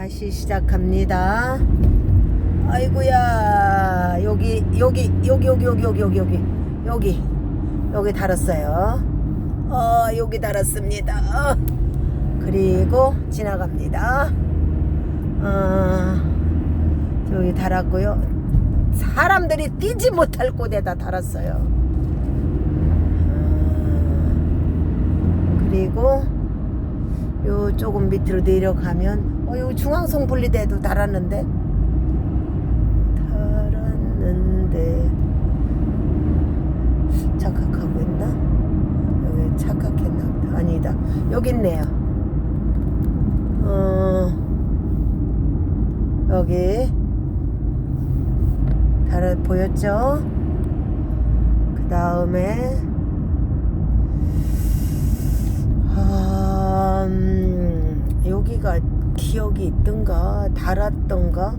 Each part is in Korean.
다시 시작합니다. 아이고야 여기 여기 여기 여기 여기 여기 여기 여기 여기 여기 달았어요. 어 여기 달았습니다. 어. 그리고 지나갑니다. 어, 여기 달았고요. 사람들이 뛰지 못할 곳에다 달았어요. 어, 그리고 요 조금 밑으로 내려가면 어, 요 중앙성 분리대도 달았는데 달았는데 착각하고 있나? 여기 착각했나. 아니다. 여기 있네요. 어, 여기 달아 보였죠? 그 다음에 음, 여기가 기억이 있던가 달았던가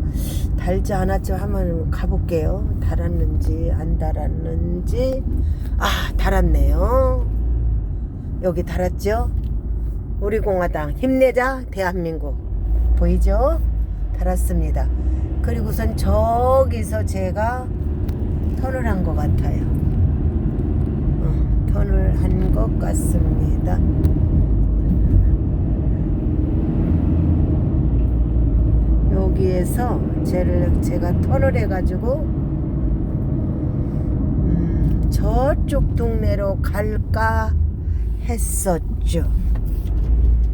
달지 않았죠 한번 가볼게요. 달았는지 안 달았는지. 아 달았네요. 여기 달았죠? 우리 공화당 힘내자 대한민국. 보이죠? 달았습니다. 그리고선 저기서 제가 턴을 한 것 같아요. 어, 턴을 한 것 같습니다 여기에서 쟤를 제가 턴을 해가지고 음, 저쪽 동네로 갈까 했었죠.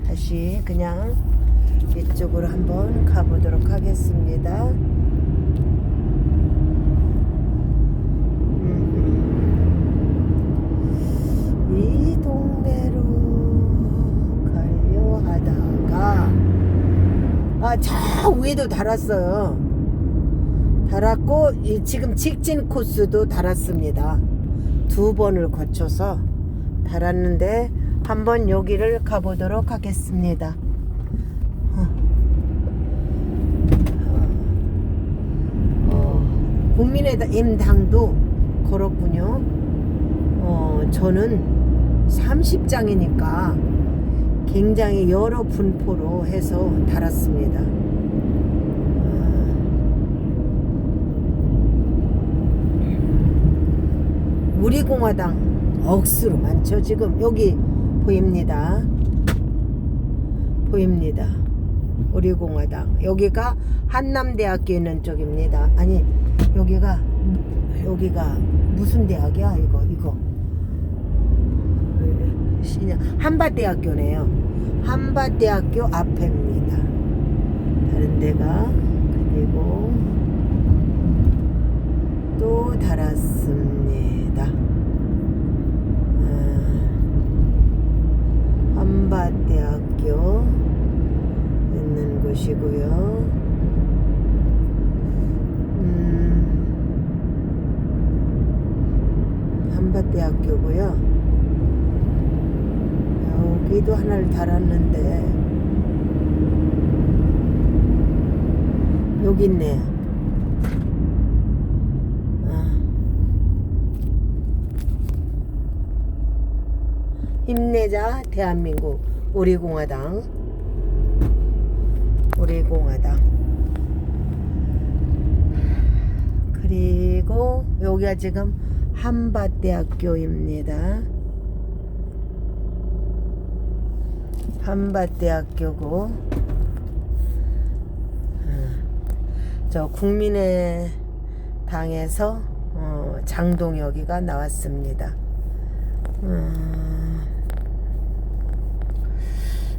다시 그냥 이쪽으로 한번 가보도록 하겠습니다. 음, 이 동네로 가려 하다가 아, 저 위에도 달았어요. 달았고, 이 지금 직진 코스도 달았습니다. 두 번을 거쳐서 달았는데, 한번 여기를 가보도록 하겠습니다. 어. 어, 국민의힘 당도 걸었군요. 어, 저는 30장이니까 굉장히 여러 분포로 해서 달았습니다. 아, 우리 공화당 억수로 많죠. 지금 여기 보입니다. 보입니다. 우리 공화당 여기가 한남대학교 있는 쪽입니다. 아니 여기가 여기가 무슨 대학이야 이거 이거 신야 한밭대학교네요. 한밭대학교 앞에입니다. 다른 데가 그리고 또 달았습니다. 아, 한밭대학교 있는 곳이고요. 음, 한밭대학교고요. 여기도 하나를 달았는데 여기 있네. 아. 힘내자 대한민국 우리 공화당 우리 공화당 그리고 여기가 지금 한밭대학교입니다. 한밭대학교고 어, 저 국민의 당에서 어, 장동혁이가 나왔습니다. 어,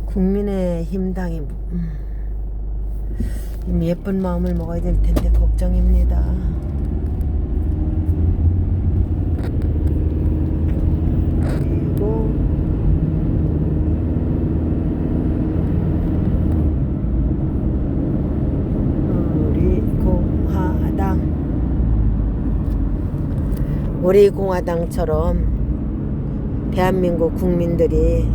국민의 힘당이 음, 예쁜 마음을 먹어야 될 텐데 걱정입니다. 그리고 우리 공화당 우리 공화당처럼 대한민국 국민들이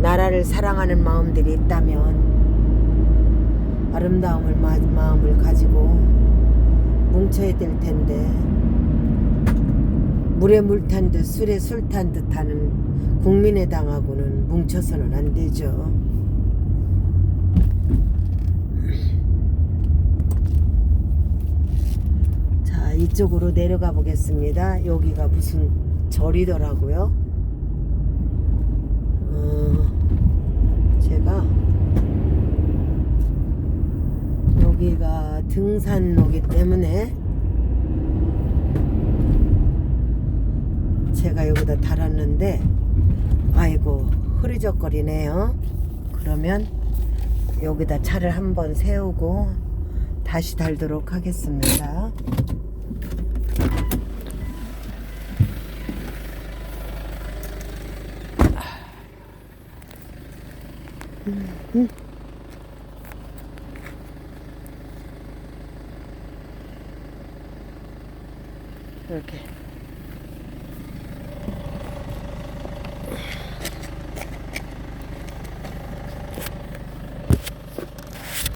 나라를 사랑하는 마음들이 있다면 아름다움을 마, 마음을 가지고 뭉쳐야 될 텐데 물에 물 탄 듯 술에 술 탄 듯 하는 국민의당하고는 뭉쳐서는 안 되죠. 이쪽으로 내려가 보겠습니다. 여기가 무슨 절이더라고요. 어, 제가 여기가 등산로기 때문에 제가 여기다 달았는데 아이고 흐리적거리네요. 그러면 여기다 차를 한번 세우고 다시 달도록 하겠습니다. Mm-hmm. Okay.